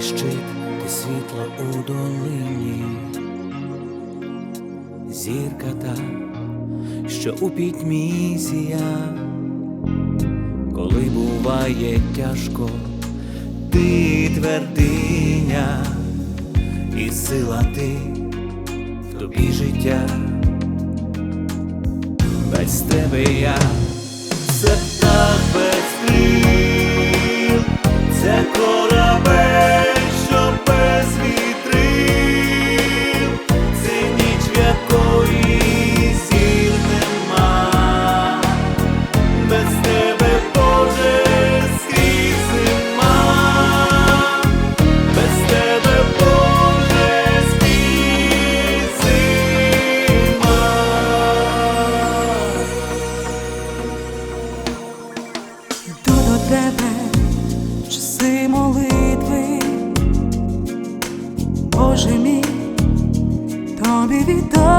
щит, ти світло у долині, зірка та, що у пітьмі сія, коли буває тяжко, ти твердиня, і сила ти в тобі життя, без тебе я це тебе часи молитви, Боже мій, тобі відомо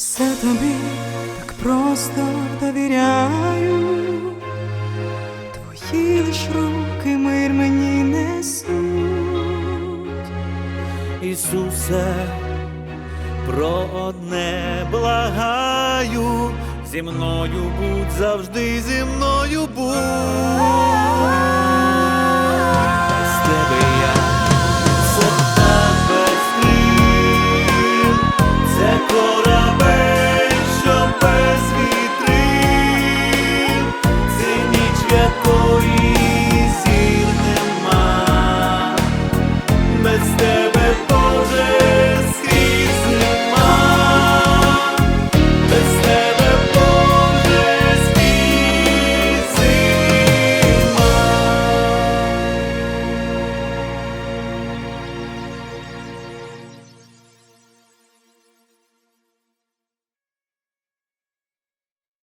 Все тобі так просто довіряю, твої лиш руки мир мені несуть. Ісусе, про одне благаю, зі мною будь завжди зі мною будь. Ніч, в